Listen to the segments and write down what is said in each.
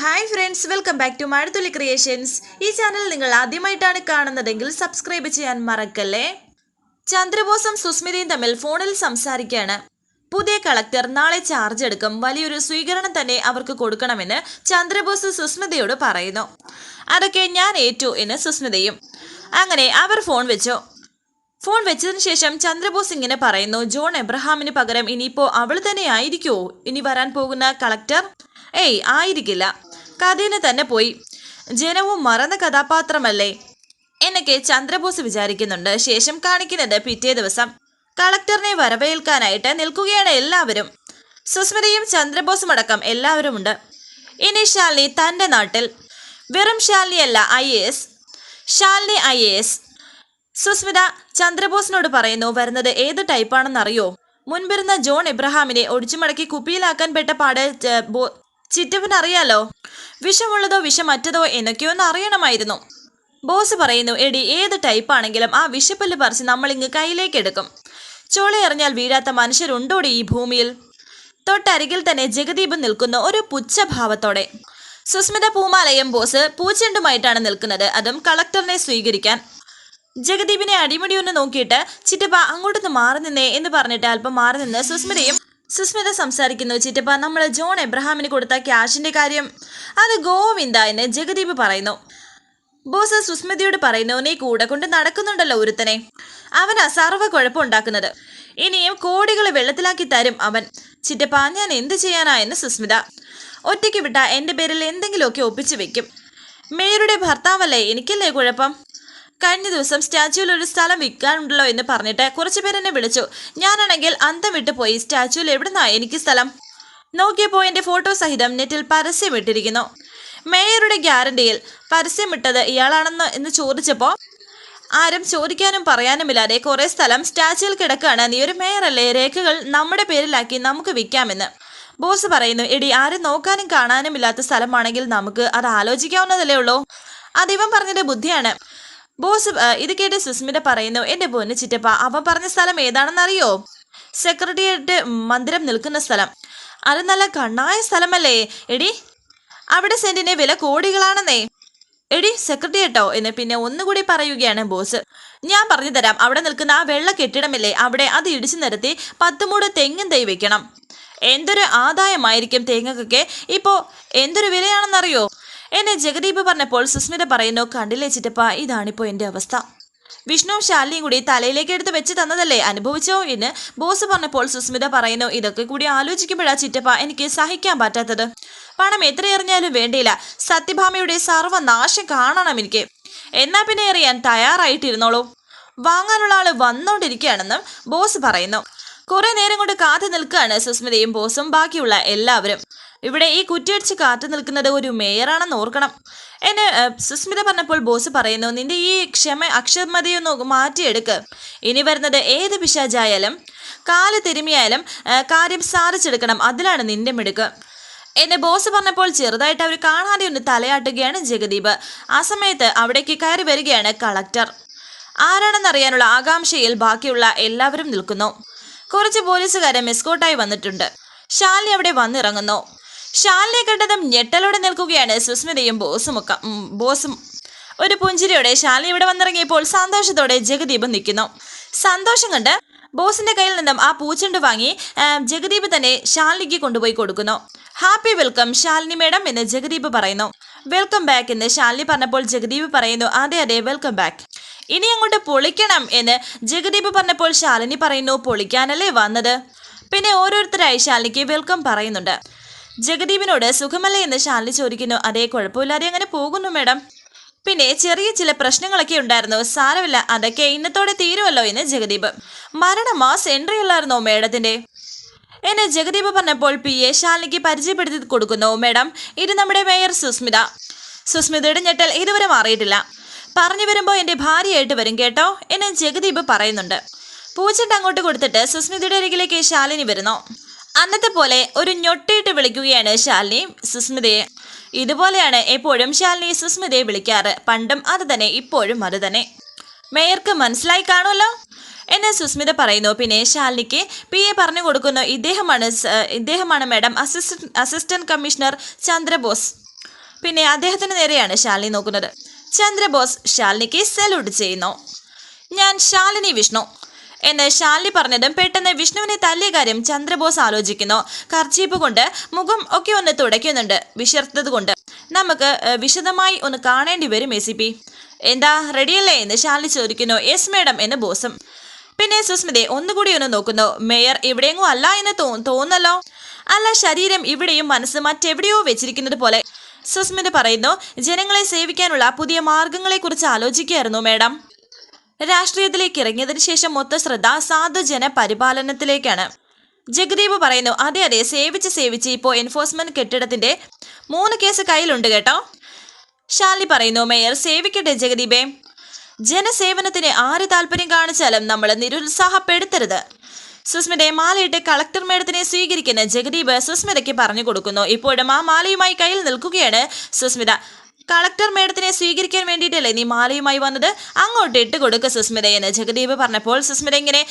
Hi friends welcome back to Mazhathulli creations ഈ channel നിങ്ങൾ ആദ്യമായിട്ടാണ് കാണുന്നതെങ്കിൽ സബ്സ്ക്രൈബ് ചെയ്യാൻ മറക്കല്ലേ? ചന്ദ്രബോസും സുസ്മിതയും തമ്മിൽ ഫോണിൽ സംസാരിക്കുകയാണ്. പുതിയ കളക്ടർ നാളെ ചാർജ് എടുക്കും. വലിയൊരു സ്വീകരണം തന്നെ അവർക്ക് കൊടുക്കണമെന്ന് ചന്ദ്രബോസ് സുസ്മിതയോട് പറയുന്നു. അതൊക്കെ ഞാൻ ഏറ്റു എന്ന് സുസ്മിതയും. അങ്ങനെ അവർ ഫോൺ വെച്ചു. ഫോൺ വെച്ചതിന് ശേഷം ചന്ദ്രബോസ് ഇങ്ങനെ പറയുന്നു ജോൺ എബ്രഹാമിന് പകരം ഇനിയിപ്പോ അവൾ തന്നെ ആയിരിക്കുമോ ഇനി വരാൻ പോകുന്ന കളക്ടർ ഏയ് ആയിരിക്കില്ല. കഥയിന് തന്നെ പോയി. ജനവും മറന്ന കഥാപാത്രമല്ലേ? എന്നൊക്കെ ചന്ദ്രബോസ് വിചാരിക്കുന്നുണ്ട്. ശേഷം കാണിക്കുന്നത് പിറ്റേ ദിവസം. കളക്ടറിനെ വരവേൽക്കാനായിട്ട് നിൽക്കുകയാണ് എല്ലാവരും. സുസ്മിതയും ചന്ദ്രബോസും അടക്കം എല്ലാവരുമുണ്ട്. ഇനി ശാലിനി തന്റെ നാട്ടിൽ. വെറും ശാലിനിയല്ല I A S. Shalini I A S. Susmitha ചന്ദ്രബോസിനോട് പറയുന്നു വരുന്നത് ഏത് ടൈപ്പാണെന്നറിയോ? മുൻപിരുന്ന ജോൺ എബ്രഹാമിനെ ഒടിച്ചുമടക്കി കുപ്പിയിലാക്കാൻ പെട്ട പാട് ചിറ്റപ്പൻ അറിയാലോ വിഷമുള്ളതോ വിഷമറ്റതോ എന്നൊക്കെയോ ഒന്ന് അറിയണമായിരുന്നു. ബോസ് പറയുന്നു എടി ഏത് ടൈപ്പാണെങ്കിലും ആ വിഷപ്പല്ല് പറിച്ച് നമ്മൾ ഇങ്ങ് കയ്യിലേക്ക് എടുക്കും ചോളി എറിഞ്ഞാൽ വീഴാത്ത മനുഷ്യരുണ്ടോടി ഈ ഭൂമിയിൽ? തൊട്ടരികിൽ തന്നെ ജഗദീപ് നിൽക്കുന്ന ഒരു പുച്ഛഭാവത്തോടെ. സുസ്മിത പൂമാലയം ബോസ് പൂച്ചെണ്ടുമായിട്ടാണ് നിൽക്കുന്നത്. അതും കളക്ടറിനെ സ്വീകരിക്കാൻ. ജഗദീപിനെ അടിമുടി ഒന്ന് നോക്കിയിട്ട് ചിറ്റപ്പ അങ്ങോട്ടൊന്ന് മാറി നിന്നേ എന്ന് പറഞ്ഞിട്ട് അല്പം മാറി നിന്ന് സുസ്മിതയും സുസ്മിത സംസാരിക്കുന്നു. ചിറ്റപ്പ നമ്മൾ ജോൺ എബ്രഹാമിന് കൊടുത്ത ക്യാഷിന്റെ കാര്യം. അത് ഗോവിന്ദ എന്ന് ജഗദീപ് പറയുന്നു. ബോസ് സുസ്മിതയോട് പറയുന്നു നീ കൂടെ കൊണ്ട് നടക്കുന്നുണ്ടല്ലോ ഒരുത്തനെ. അവനാ സർവ കുഴപ്പമുണ്ടാക്കുന്നത് ഇനിയും കോടികൾ വെള്ളത്തിലാക്കി തരും അവൻ. ചിറ്റപ്പ ഞാൻ എന്ത് ചെയ്യാനാ എന്ന് സുസ്മിത. ഒറ്റയ്ക്ക് വിട്ട എന്റെ പേരിൽ എന്തെങ്കിലുമൊക്കെ ഒപ്പിച്ചു വെക്കും. മേയറുടെ ഭർത്താവല്ലേ എനിക്കല്ലേ കുഴപ്പം? കഴിഞ്ഞ ദിവസം സ്റ്റാച്യൂവിൽ ഒരു സ്ഥലം വിൽക്കാനുണ്ടല്ലോ എന്ന് പറഞ്ഞിട്ട് കുറച്ച് പേരെന്നെ വിളിച്ചു. ഞാനാണെങ്കിൽ അന്തം വിട്ടു പോയി. സ്റ്റാച്യുവിൽ എവിടുന്നാ എനിക്ക് സ്ഥലം? നോക്കിയപ്പോൾ എന്റെ ഫോട്ടോ സഹിതം നെറ്റിൽ പരസ്യം ഇട്ടിരിക്കുന്നു. മേയറുടെ ഗ്യാരണ്ടിയിൽ പരസ്യമിട്ടത് ഇയാളാണെന്ന് എന്ന് ചോദിച്ചപ്പോൾ ആരും ചോദിക്കാനും പറയാനുമില്ലാതെ കുറേ സ്ഥലം സ്റ്റാച്യുവിൽ കിടക്കുകയാണ്. നീ ഒരു മേയറല്ലേ? രേഖകൾ നമ്മുടെ പേരിലാക്കി നമുക്ക് വിൽക്കാമെന്ന്. ബോസ് പറയുന്നു എടി ആരും നോക്കാനും കാണാനും ഇല്ലാത്ത സ്ഥലമാണെങ്കിൽ നമുക്ക് അത് ആലോചിക്കാവുന്നതല്ലേ ഉള്ളൂ. അതിവൻ പറഞ്ഞിട്ട് ബുദ്ധിയാണ്. ബോസ് ഇത് കേട്ട് സുസ്മിത പറയുന്നു എന്റെ പൊന്ന് ചിറ്റപ്പ അവൻ പറഞ്ഞ സ്ഥലം ഏതാണെന്നറിയോ? സെക്രട്ടേറിയറ്റ് മന്ദിരം നിൽക്കുന്ന സ്ഥലം. അത് നല്ല കണ്ണായ സ്ഥലമല്ലേ? എടി അവിടെ സെന്റിന്റെ വില കോടികളാണെന്നേ. എടി സെക്രട്ടേറിയറ്റോ എന്ന് പിന്നെ ഒന്നുകൂടി പറയുകയാണ് ബോസ്. ഞാൻ പറഞ്ഞു തരാം അവിടെ നിൽക്കുന്ന ആ വെള്ള കെട്ടിടമില്ലേ അവിടെ അത് ഇടിച്ചു നിരത്തി പത്ത് മൂട് തെങ്ങും തൈ വെക്കണം. എന്തൊരു ആദായമായിരിക്കും തേങ്ങക്കൊക്കെ. ഇപ്പോ എന്തൊരു വിലയാണെന്നറിയോ? എന്നെ ജഗദീപ് പറഞ്ഞപ്പോൾ സുസ്മിത പറയുന്നു കണ്ടില്ലേ ചിറ്റപ്പ ഇതാണിപ്പോ എന്റെ അവസ്ഥ. വിഷ്ണുവും ശാലിനിയും കൂടി തലയിലേക്ക് എടുത്ത് വെച്ച് തന്നതല്ലേ അനുഭവിച്ചോ എന്ന് ബോസ് പറഞ്ഞപ്പോൾ സുസ്മിത പറയുന്നു ഇതൊക്കെ കൂടി ആലോചിക്കുമ്പോഴാ ചിറ്റപ്പ എനിക്ക് സഹിക്കാൻ പറ്റാത്തത്. പണം എത്ര എറിഞ്ഞാലും വേണ്ടിയില്ല സത്യഭാമയുടെ സർവനാശം കാണണം എനിക്ക്. എന്നാ പിന്നെ എറിയാൻ തയ്യാറായിട്ടിരുന്നോളൂ. വാങ്ങാനുള്ള ആൾ വന്നോണ്ടിരിക്കുകയാണെന്നും ബോസ് പറയുന്നു. കുറെ നേരം കൊണ്ട് കാത്തു നിൽക്കുകയാണ് സുസ്മിതയും ബോസും ബാക്കിയുള്ള എല്ലാവരും. ഇവിടെ ഈ കുറ്റിയടിച്ച് കാത്തു നിൽക്കുന്നത് ഒരു മേയറാണെന്ന് ഓർക്കണം. എന്നെ സുസ്മിത പറഞ്ഞപ്പോൾ ബോസ് പറയുന്നു നിന്റെ ഈ ക്ഷമ അക്ഷമതയൊന്ന് മാറ്റിയെടുക്ക്. ഇനി വരുന്നത് ഏത് പിശാചായാലും കാൽ തിരുമിയായാലും കാര്യം സാധിച്ചെടുക്കണം. അതിലാണ് നിന്റെ മിടുക്ക്. എന്നെ ബോസ് പറഞ്ഞപ്പോൾ ചെറുതായിട്ട് അവർ കാണാതെ ഒന്ന് തലയാട്ടുകയാണ് ജഗദീപ്. ആ സമയത്ത് അവിടേക്ക് കയറി വരികയാണ് കളക്ടർ. ആരാണെന്നറിയാനുള്ള ആകാംക്ഷയിൽ ബാക്കിയുള്ള എല്ലാവരും നിൽക്കുന്നു. കുറച്ച് പോലീസുകാരെ മെസ്കോട്ടായി വന്നിട്ടുണ്ട്. ശാലി അവിടെ വന്നിറങ്ങുന്നു. ശാലിനെ കണ്ടതും ഞെട്ടലോടെ നിൽക്കുകയാണ് സുസ്മിതയും ബോസും ഒക്കെ. ബോസും. ഒരു പുഞ്ചിരിയോടെ ശാലിനി ഇവിടെ വന്നിറങ്ങിയപ്പോൾ സന്തോഷത്തോടെ ജഗദീപ് നിൽക്കുന്നു. സന്തോഷം കണ്ട് ബോസിന്റെ കയ്യിൽ നിന്നും ആ പൂച്ചെണ്ട് വാങ്ങി ജഗദീപ് തന്നെ ശാലിനിക്ക് കൊണ്ടുപോയി കൊടുക്കുന്നു. ഹാപ്പി വെൽക്കം ശാലിനി മേഡം എന്ന് ജഗദീപ് പറയുന്നു. വെൽക്കം ബാക്ക് എന്ന് ശാലിനി പറഞ്ഞപ്പോൾ ജഗദീപ് പറയുന്നു അതെ അതെ വെൽക്കം ബാക്ക്. ഇനി അങ്ങോട്ട് പൊളിക്കണം എന്ന് ജഗദീപ് പറഞ്ഞപ്പോൾ ശാലിനി പറയുന്നു പൊളിക്കാനല്ലേ വന്നത്? പിന്നെ ഓരോരുത്തരായി ശാലിനിക്ക് വെൽക്കം പറയുന്നുണ്ട്. ജഗദീപിനോട് സുഖമല്ലേ എന്ന് ശാലിനി ചോദിക്കുന്നു. അതേ കുഴപ്പമില്ലാതെ അങ്ങനെ പോകുന്നു മേഡം. പിന്നെ ചെറിയ ചില പ്രശ്നങ്ങളൊക്കെ ഉണ്ടായിരുന്നു. സാരമില്ല അതൊക്കെ ഇന്നത്തോടെ തീരുമല്ലോ എന്ന് ജഗദീപ്. മരണ മാസ് എൻട്രി അല്ലായിരുന്നോ മേഡത്തിന്റെ? എന്നെ ജഗദീപ് പറഞ്ഞപ്പോൾ പി എ ശാലിനിക്ക് പരിചയപ്പെടുത്തി കൊടുക്കുന്നു മേഡം. ഇത് നമ്മുടെ മേയർ സുസ്മിത. സുസ്മിതയുടെ ഞെട്ടൽ ഇതുവരെ മാറിയിട്ടില്ല. പറഞ്ഞു വരുമ്പോൾ എന്റെ ഭാര്യയായിട്ട് വരും കേട്ടോ എന്നെ ജഗദീപ് പറയുന്നുണ്ട്. പൂച്ചട്ട് അങ്ങോട്ട് കൊടുത്തിട്ട് സുസ്മിതയുടെ അരികിലേക്ക് ശാലിനി വരുന്നു. അന്നത്തെ പോലെ ഒരു ഞൊട്ടിയിട്ട് വിളിക്കുകയാണ് ശാലിനി സുസ്മിതയെ. ഇതുപോലെയാണ് എപ്പോഴും ശാലിനി സുസ്മിതയെ വിളിക്കാറ്. പണ്ടും അത് തന്നെ ഇപ്പോഴും അത് തന്നെ. മേയർക്ക് മനസ്സിലായി കാണുമല്ലോ? എന്നെ സുസ്മിത പറയുന്നു. പിന്നെ ശാലിനിക്ക് പി എ പറഞ്ഞു കൊടുക്കുന്നു. ഇദ്ദേഹമാണ് ഇദ്ദേഹമാണ് madam assistant assistant commissioner Chandrabose. പിന്നെ അദ്ദേഹത്തിന് നേരെയാണ് ശാലിനി നോക്കുന്നത്. ചന്ദ്രബോസ് ശാലിനിക്ക് സല്യൂട്ട് ചെയ്യുന്നു. ഞാൻ ശാലിനി വിഷ്ണു. എന്ന് ശാലിനി പറഞ്ഞതും പെട്ടെന്ന് വിഷ്ണുവിനെ തല്ലിയ കാര്യം ചന്ദ്രബോസ് ആലോചിക്കുന്നു. കർച്ചീപ്പ് കൊണ്ട് മുഖം ഒക്കെ ഒന്ന് തുടയ്ക്കുന്നുണ്ട്. വിശർത്തത് കൊണ്ട്. നമുക്ക് വിശദമായി ഒന്ന് കാണേണ്ടി വരും എ പി. എന്താ റെഡിയല്ലേ എന്ന് ശാലിനി ചോദിക്കുന്നു. യെസ് മേഡം എന്ന് ബോസും. പിന്നെ സുസ്മിതയെ ഒന്നുകൂടി ഒന്ന് നോക്കുന്നു. മേയർ ഇവിടെയെങ്ങും അല്ല എന്ന് തോ തോന്നല്ലോ അല്ല ശരീരം ഇവിടെയും മനസ്സ് മറ്റെവിടെയോ വെച്ചിരിക്കുന്നത് പോലെ. സുസ്മിത പറയുന്നു ജനങ്ങളെ സേവിക്കാനുള്ള പുതിയ മാർഗങ്ങളെക്കുറിച്ച് ആലോചിക്കുകയായിരുന്നു മേഡം. രാഷ്ട്രീയത്തിലേക്ക് ഇറങ്ങിയതിനു ശേഷം മൊത്ത ശ്രദ്ധ സാധുജന പരിപാലനത്തിലേക്കാണ്. ജഗദീപ് പറയുന്നു അതെ അതെ സേവിച്ച് സേവിച്ച് ഇപ്പോൾ എൻഫോഴ്സ്മെന്റ് കെട്ടിടത്തിന്റെ മൂന്ന് കേസ് കയ്യിലുണ്ട് കേട്ടോ. ഷാലി പറയുന്നു മേയർ സേവിക്കട്ടെ ജഗദീപേ. ജനസേവനത്തിന് ആര് താല്പര്യം കാണിച്ചാലും നമ്മൾ നിരുത്സാഹപ്പെടുത്തരുത്. സുസ്മിതയെ മാലയിട്ട് കളക്ടർ മേഡത്തിനെ സ്വീകരിക്കുന്ന ജഗദീപ് സുസ്മിതയ്ക്ക് പറഞ്ഞു കൊടുക്കുന്നു. ഇപ്പോഴും ആ മാലയുമായി കയ്യിൽ നിൽക്കുകയാണ് സുസ്മിത. കളക്ടർ മേഡത്തിനെ സ്വീകരിക്കാൻ വേണ്ടിയിട്ടല്ലേ നീ മാലയുമായി വന്നത്? അങ്ങോട്ട് ഇട്ട് കൊടുക്കുക സുസ്മിത എന്ന്. ജഗദീപ് പറഞ്ഞപ്പോൾ സുസ്മിത ഇങ്ങനെ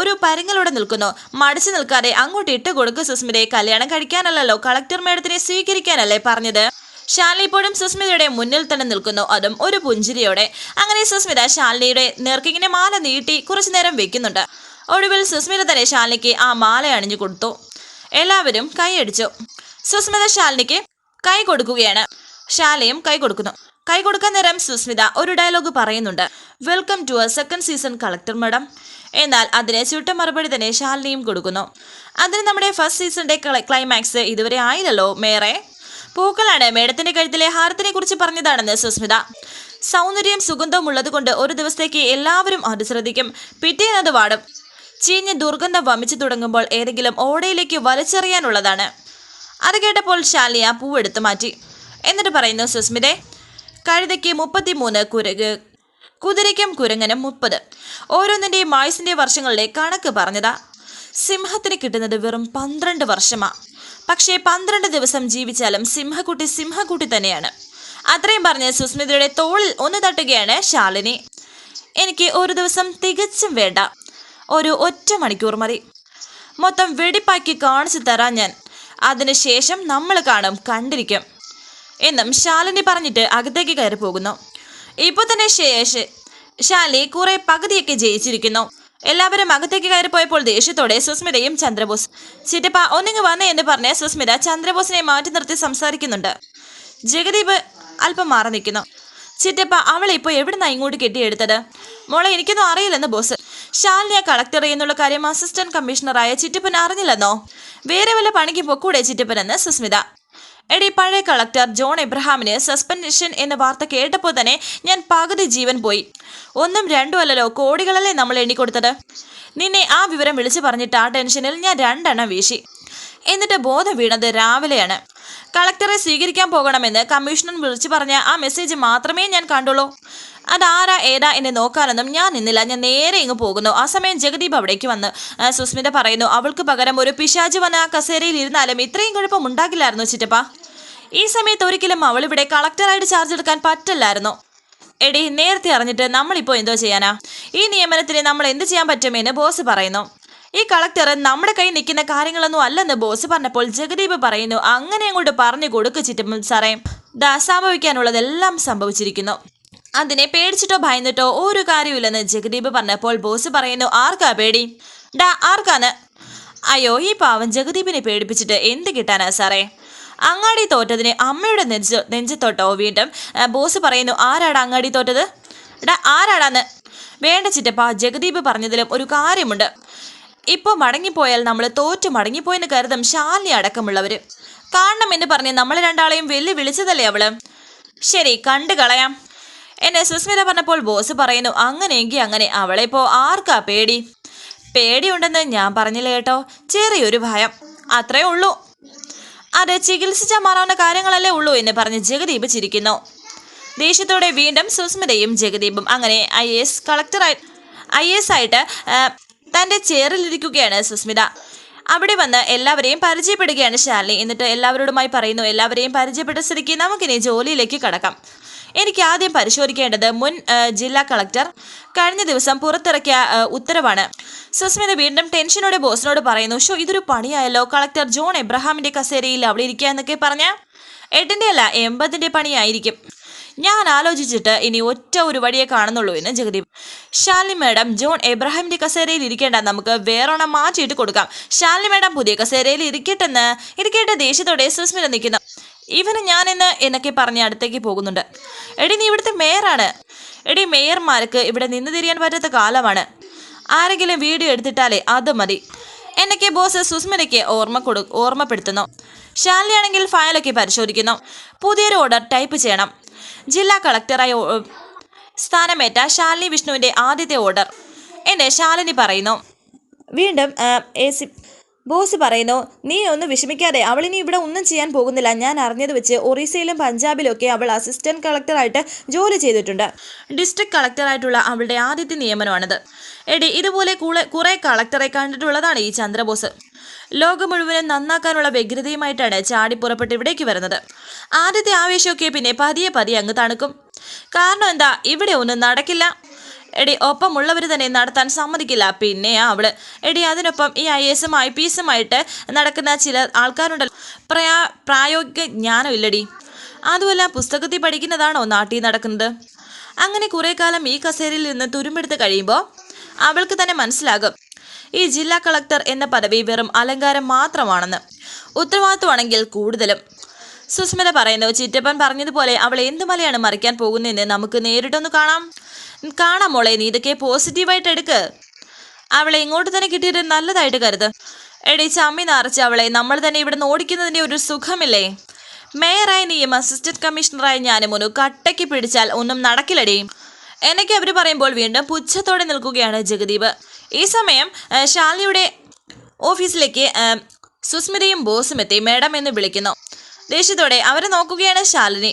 ഒരു പരങ്ങളോടെ നിൽക്കുന്നു. മടിച്ചു നിൽക്കാതെ അങ്ങോട്ട് ഇട്ട് കൊടുക്ക് സുസ്മിതയെ കല്യാണം കഴിക്കാനല്ലല്ലോ കളക്ടർ മേഡത്തിനെ സ്വീകരിക്കാനല്ലേ പറഞ്ഞത്? ശാലിനി ഇപ്പോഴും സുസ്മിതയുടെ മുന്നിൽ തന്നെ നിൽക്കുന്നു അതും ഒരു പുഞ്ചിരിയോടെ. അങ്ങനെ സുസ്മിത ശാലിനിയുടെ നേർക്കിങ്ങനെ മാല നീട്ടി കുറച്ചു നേരം വെക്കുന്നുണ്ട്. ഒടുവിൽ സുസ്മിത തന്നെ ശാലിനിക്ക് ആ മാല അണിഞ്ഞു കൊടുത്തു. എല്ലാവരും കൈയടിച്ചു. സുസ്മിത ശാലിനിക്ക് കൈ കൊടുക്കുകയാണ്. ശാലയും കൈകൊടുക്കുന്നു. കൈകൊടുക്കാൻ നേരം സുസ്മിത ഒരു ഡയലോഗ് പറയുന്നുണ്ട്. Welcome to a second season collector madam എന്നാൽ അതിന് ചുട്ട മറുപടി തന്നെ ശാലിനിയും കൊടുക്കുന്നു. അതിന് നമ്മുടെ ഫസ്റ്റ് സീസണിന്റെ ക്ലൈമാക്സ് ഇതുവരെ ആയില്ലല്ലോ മേറെ പൂക്കളാണ് മേഡത്തിന്റെ കഴുത്തിലെ ഹാരത്തിനെ കുറിച്ച് പറഞ്ഞതാണെന്ന് സുസ്മിത. സൗന്ദര്യം സുഗന്ധവും ഉള്ളതുകൊണ്ട് ഒരു ദിവസത്തേക്ക് എല്ലാവരും അത് ശ്രദ്ധിക്കും. പിറ്റേന്നത് വാടും. ചീഞ്ഞ് ദുർഗന്ധം വമിച്ചു തുടങ്ങുമ്പോൾ ഏതെങ്കിലും ഓടയിലേക്ക് വലിച്ചെറിയാനുള്ളതാണ്. അത് കേട്ടപ്പോൾ ശാലിയ പൂവെടുത്തു മാറ്റി. എന്നിട്ട് പറയുന്നു സുസ്മിതെ കഴുതയ്ക്ക് മുപ്പത്തിമൂന്ന് കുരക് കുതിരയ്ക്കും കുരങ്ങനും മുപ്പത്. ഓരോന്നിന്റെയും ആയുസിന്റെ വർഷങ്ങളുടെ കണക്ക് പറഞ്ഞതാ. സിംഹത്തിന് കിട്ടുന്നത് വെറും പന്ത്രണ്ട് വർഷമാ. പക്ഷേ പന്ത്രണ്ട് ദിവസം ജീവിച്ചാലും സിംഹക്കുട്ടി സിംഹക്കുട്ടി തന്നെയാണ്. അത്രയും പറഞ്ഞ് സുസ്മിതയുടെ തോളിൽ ഒന്ന് തട്ടുകയാണ് ശാലിനി. എനിക്ക് ഒരു ദിവസം തികച്ചും വേണ്ട. ഒരു ഒറ്റ മണിക്കൂർ മതി. മൊത്തം വെടിപ്പാക്കി കാണിച്ചു തരാൻ ഞാൻ. അതിനുശേഷം നമ്മൾ കാണും കണ്ടിരിക്കും. എന്നും ശാലിനി പറഞ്ഞിട്ട് അകത്തേക്ക് കയറി പോകുന്നു. ഇപ്പോൾ തന്നെ ശേഷ് ശാലി കുറെ പകുതിയൊക്കെ ജയിച്ചിരിക്കുന്നു. എല്ലാവരും അകത്തേക്ക് കയറിപ്പോയപ്പോൾ ദേഷ്യത്തോടെ സുസ്മിതയും ചന്ദ്രബോസ് ചിറ്റപ്പ ഒന്നിങ്ങ് വന്നേ എന്ന് പറഞ്ഞ് സുസ്മിത ചന്ദ്രബോസിനെ മാറ്റി നിർത്തി സംസാരിക്കുന്നുണ്ട്. ജഗദീപ് അല്പം മാറി നിൽക്കുന്നു. ചിറ്റപ്പ അവൾ ഇപ്പോൾ എവിടുന്നാ ഇങ്ങോട്ട് കെട്ടിയെടുത്തത്? മോളെ എനിക്കൊന്നും അറിയില്ലെന്ന് ബോസ്. ശാലിനിയ കളക്ടർ എന്നുള്ള കാര്യം അസിസ്റ്റന്റ് കമ്മീഷണറായ ചിറ്റപ്പൻ അറിഞ്ഞില്ലെന്നോ? വേറെ വല്ല പണിക്ക് പൊക്കൂടെ ചിറ്റപ്പനെന്ന് സുസ്മിത. എടി പഴയ കളക്ടർ ജോൺ എബ്രഹാമിന് സസ്പെൻഷൻ എന്ന വാർത്ത കേട്ടപ്പോൾ തന്നെ ഞാൻ പകുതി ജീവൻ പോയി. ഒന്നും രണ്ടും അല്ലല്ലോ കോടികളല്ലേ നമ്മൾ എണ്ണിക്കൊടുത്തത്? നിന്നെ ആ വിവരം വിളിച്ചു പറഞ്ഞിട്ട് ആ ടെൻഷനിൽ ഞാൻ രണ്ടെണ്ണം വീശി. എന്നിട്ട് ബോധം വീണത് രാവിലെയാണ്. കളക്ടറെ സ്വീകരിക്കാൻ പോകണമെന്ന് കമ്മീഷണർ വിളിച്ചു പറഞ്ഞ ആ മെസ്സേജ് മാത്രമേ ഞാൻ കണ്ടുള്ളൂ. അതാരാ ഏതാ എന്നെ നോക്കാനൊന്നും ഞാൻ നിന്നില്ല. ഞാൻ നേരെ ഇങ്ങ് പോകുന്നു. ആ സമയം ജഗദീപ് അവിടേക്ക് വന്ന് സുസ്മിത പറയുന്നു അവൾക്ക് പകരം ഒരു പിശാജ് വന്ന് ആ കസേരയിൽ ഇരുന്നാലും ഇത്രയും കുഴപ്പം ഉണ്ടാക്കില്ലായിരുന്നു ചിറ്റപ്പ. ഈ സമയത്ത് ഒരിക്കലും അവൾ ഇവിടെ കളക്ടറായിട്ട് ചാർജ് എടുക്കാൻ പറ്റില്ലായിരുന്നു. എടി നേരത്തെ അറിഞ്ഞിട്ട് നമ്മളിപ്പോൾ എന്തോ ചെയ്യാനാ? ഈ നിയമനത്തിന് നമ്മൾ എന്ത് ചെയ്യാൻ പറ്റുമെന്ന് ബോസ് പറയുന്നു. ഈ കളക്ടർ നമ്മുടെ കയ്യിൽ നിൽക്കുന്ന കാര്യങ്ങളൊന്നും അല്ലെന്ന് ബോസ് പറഞ്ഞപ്പോൾ ജഗദീപ് പറയുന്നു അങ്ങനെ അങ്ങോട്ട് പറഞ്ഞു കൊടുക്കു ചിറ്റും സാറേ. ദാ സംഭവിക്കാനുള്ളതെല്ലാം സംഭവിച്ചിരിക്കുന്നു. അതിനെ പേടിച്ചിട്ടോ ഭയന്നിട്ടോ ഒരു കാര്യമില്ലെന്ന് ജഗദീപ് പറഞ്ഞപ്പോൾ ബോസ് പറയുന്നു ആർക്കാ പേടി? ഡാ ആർക്കാന്ന്? അയ്യോ ഈ പാവം ജഗദീപിനെ പേടിപ്പിച്ചിട്ട് എന്ത് കിട്ടാനാ സാറേ? അങ്ങാടി തോറ്റതിന് അമ്മയുടെ നെഞ്ച് നെഞ്ചത്തോട്ടോ വീണ്ടും? ബോസ് പറയുന്നു ആരാടാ അങ്ങാടി തോറ്റത്? ഡാ ആരാടാന്ന്? വേണ്ട ചിറ്റപ്പ ജഗദീപ് പറഞ്ഞതിലും ഒരു കാര്യമുണ്ട്. ഇപ്പോൾ മടങ്ങിപ്പോയാൽ നമ്മൾ തോറ്റു മടങ്ങിപ്പോയെന്ന് കരുതും ശാലിനി അടക്കമുള്ളവര്. കാണണമെന്ന് പറഞ്ഞ് നമ്മൾ രണ്ടാളെയും വെല്ലു വിളിച്ചതല്ലേ അവൾ? ശരി കണ്ടു കളയാം. എന്നെ സുസ്മിത പറഞ്ഞപ്പോൾ ബോസ് പറയുന്നു അങ്ങനെയെങ്കിൽ അങ്ങനെ അവളെ ഇപ്പോൾ ആർക്കാ പേടി? പേടിയുണ്ടെന്ന് ഞാൻ പറഞ്ഞില്ല കേട്ടോ ചെറിയൊരു ഭയം അത്രേ ഉള്ളൂ. അതെ ചികിത്സിച്ചാൽ മാറാവുന്ന കാര്യങ്ങളല്ലേ ഉള്ളൂ എന്ന് പറഞ്ഞ് ജഗദീപ് ചിരിക്കുന്നു. ദേഷ്യത്തോടെ വീണ്ടും സുസ്മിതയും ജഗദീപും അങ്ങനെ ഐ എസ് കളക്ടറായി ഐ എസ് ആയിട്ട് തന്റെ ചെയറിലിരിക്കുകയാണ് സുസ്മിത. അവിടെ വന്ന് എല്ലാവരെയും പരിചയപ്പെടുകയാണ് ശാലിനി. എന്നിട്ട് എല്ലാവരോടുമായി പറയുന്നു എല്ലാവരെയും പരിചയപ്പെട്ട സ്ഥിതിക്ക് നമുക്കിനി ജോലിയിലേക്ക് കടക്കാം. എനിക്ക് ആദ്യം പരിശോധിക്കേണ്ടത് മുൻ ജില്ലാ കളക്ടർ കഴിഞ്ഞ ദിവസം പുറത്തിറക്കിയ ഉത്തരവാണ്. സുസ്മിത വീണ്ടും ടെൻഷനോടെ ബോസിനോട് പറയുന്നു ഷോ ഇതൊരു പണിയായല്ലോ? കളക്ടർ ജോൺ എബ്രഹാമിന്റെ കസേരയിൽ അവിടെ ഇരിക്കുക എന്നൊക്കെ പറഞ്ഞ? എട്ടിന്റെ അല്ല എൺപതിന്റെ പണിയായിരിക്കും. ഞാൻ ആലോചിച്ചിട്ട് ഇനി ഒറ്റ ഒരു വഴിയെ കാണുന്നുള്ളൂ എന്ന് ജഗദീപ്. ശാലിനി മാഡം ജോൺ എബ്രഹാമിന്റെ കസേരയിൽ ഇരിക്കേണ്ട നമുക്ക് വേറൊണം മാറ്റിയിട്ട് കൊടുക്കാം. ശാലിനി മാഡം പുതിയ കസേരയിൽ ഇരിക്കട്ടെന്ന് ഇരിക്കേണ്ട ദേഷ്യത്തോടെ സുസ്മിത നിൽക്കുന്നു. ഇവന് ഇന്ന് എന്നൊക്കെ പറഞ്ഞ് അടുത്തേക്ക് പോകുന്നുണ്ട്. എടി നീ ഇവിടുത്തെ മേയറാണ്. എടി മേയർമാർക്ക് ഇവിടെ നിന്ന് തിരിയാൻ പറ്റാത്ത കാലമാണ്. ആരെങ്കിലും വീഡിയോ എടുത്തിട്ടാലേ അത് മതി. എന്നൊക്കെ ബോസ് സുസ്മിതയ്ക്ക് ഓർമ്മ കൊടു ഓർമ്മപ്പെടുത്തുന്നു. ശാലിയാണെങ്കിൽ ഫയലൊക്കെ പരിശോധിക്കുന്നു. പുതിയൊരു ഓർഡർ ടൈപ്പ് ചെയ്യണം. ജില്ലാ കളക്ടറായി സ്ഥാനമേറ്റ ശാലിനി വിഷ്ണുവിന്റെ ആദ്യത്തെ ഓർഡർ. എന്നെ ശാലിനി പറയുന്നു. വീണ്ടും എ സി ബോസ് പറയുന്നു നീ ഒന്ന് വിഷമിക്കാതെ അവൾ ഇനി ഇവിടെ ഒന്നും ചെയ്യാൻ പോകുന്നില്ല. ഞാൻ അറിഞ്ഞത് വെച്ച് ഒറീസയിലും പഞ്ചാബിലും ഒക്കെ അവൾ അസിസ്റ്റന്റ് കളക്ടറായിട്ട് ജോലി ചെയ്തിട്ടുണ്ട്. ഡിസ്ട്രിക്ട് കളക്ടറായിട്ടുള്ള അവളുടെ ആദ്യത്തെ നിയമനമാണിത്. എടി ഇതുപോലെ കുറെ കളക്ടറെ കണ്ടിട്ടുള്ളതാണ് ഈ ചന്ദ്രബോസ്. ലോകം മുഴുവനും നന്നാക്കാനുള്ള വ്യഗ്രതയുമായിട്ടാണ് ചാടി പുറപ്പെട്ട് ഇവിടേക്ക് വരുന്നത്. ആദ്യത്തെ ആവേശമൊക്കെ പിന്നെ പതിയെ പതിയെ അങ്ങ് തണുക്കും. കാരണം എന്താ ഇവിടെ ഒന്നും നടക്കില്ല. എടി ഒപ്പമുള്ളവർ തന്നെ നടത്താൻ സമ്മതിക്കില്ല. പിന്നെയാ അവൾ. എടി അതിനൊപ്പം ഈ ഐ എസും ഐ പി എസുമായിട്ട് നടക്കുന്ന ചില ആൾക്കാരുണ്ടല്ലോ. പ്രയാ പ്രായോഗിക ജ്ഞാനം ഇല്ലടി. അതുമല്ല പുസ്തകത്തിൽ പഠിക്കുന്നതാണോ നാട്ടിൽ നടക്കുന്നത്? അങ്ങനെ കുറെ കാലം ഈ കസേരയിൽ നിന്ന് തുരുമ്പെടുത്ത് കഴിയുമ്പോൾ അവൾക്ക് തന്നെ മനസ്സിലാകും. ഈ ജില്ലാ കളക്ടർ എന്ന പദവി വെറും അലങ്കാരം മാത്രമാണെന്ന്. ഉത്തരവാദിത്വമാണെങ്കിൽ കൂടുതലും. സുസ്മിത പറയുന്നു ചിറ്റപ്പൻ പറഞ്ഞതുപോലെ അവൾ എന്ത് മലയാണ് മറിക്കാൻ പോകുന്നതെന്ന് നമുക്ക് നേരിട്ടൊന്ന് കാണാം. കാണാം മോളെ നീ ഇതൊക്കെ പോസിറ്റീവായിട്ട് എടുക്ക്. അവളെ ഇങ്ങോട്ട് തന്നെ കിട്ടിയത് നല്ലതായിട്ട് കരുത്. എടി ചമ്മി നിറച്ച് അവളെ നമ്മൾ തന്നെ ഇവിടെ ഓടിക്കുന്നതിന്റെ ഒരു സുഖമില്ലേ? മേയറായ നീയും അസിസ്റ്റന്റ് കമ്മീഷണറായ ഞാനും ഒരു കട്ടയ്ക്ക് പിടിച്ചാൽ ഒന്നും നടക്കില്ലടി. എന്നൊക്കെ അവർ പറയുമ്പോൾ വീണ്ടും പുച്ഛത്തോടെ നിൽക്കുകയാണ് ജഗദീപ്. ഈ സമയം ശാലിനിയുടെ ഓഫീസിലേക്ക് സുസ്മിതയും ബോസും എത്തി മേഡം എന്ന് വിളിക്കുന്നു. ദേഷ്യത്തോടെ അവരെ നോക്കുകയാണ് ശാലിനി.